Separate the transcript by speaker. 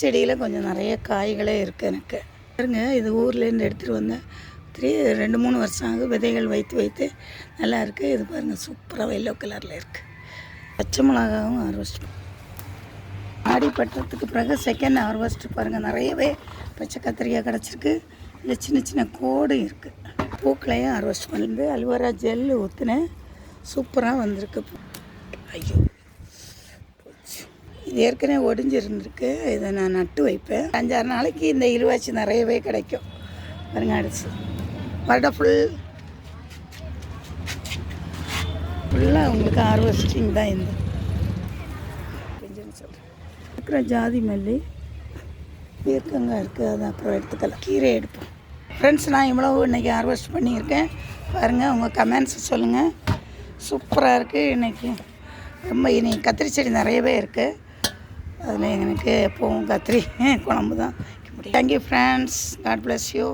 Speaker 1: செடியில் கொஞ்சம் நிறைய காய்களே இருக்குது எனக்கு. பாருங்க இது ஊர்லேருந்து எடுத்துகிட்டு வந்தேன் த்ரீ ரெண்டு மூணு வருஷம் ஆகும் விதைகள் வைத்து வைத்து நல்லா இருக்குது இது பாருங்கள் சூப்பராக எல்லோ கலரில் இருக்குது பச்சை மிளகாவும் ஹார்வெஸ்ட் ஆடி பட்டத்துக்கு பிறகு செகண்ட் ஹார்வெஸ்ட் பாருங்கள் நிறையவே பச்சை கத்திரிக்காய் கிடச்சிருக்கு. இந்த சின்ன சின்ன கோடும் இருக்குது பூக்களையும் ஹார்வெஸ்ட் பண்ணிருந்து அல்வரா ஜெல்லு ஊற்றுனேன் சூப்பராக வந்திருக்கு. ஐயோ. இது ஏற்கனவே ஒடிஞ்சிருந்துருக்கு. இதை நான் நட்டு வைப்பேன். அஞ்சாறு நாளைக்கு இந்த இழுவாச்சி நிறையவே கிடைக்கும். பாருங்க அடிச்சு. வருடம் ஃபுல் ஃபுல்லாக உங்களுக்கு ஹார்வெஸ்டிங் தான் இந்த சொல்கிறேன் இருக்கிற ஜாதி மல்லி பீர்க்கங்காய் இருக்குது அது அப்புறம் எடுத்துக்கலாம். கீரை எடுப்போம். ஃப்ரெண்ட்ஸ் நான் இவ்வளவு இன்றைக்கி ஹார்வெஸ்ட் பண்ணியிருக்கேன். பாருங்கள் உங்கள் கமெண்ட்ஸ் சொல்லுங்கள் சூப்பராக இருக்குது இன்றைக்கி ரொம்ப இனி கத்திரி செடி நிறையவே இருக்குது அதில் எனக்கு எப்போவும் கத்திரி குழம்பு தான் thank you friends god bless you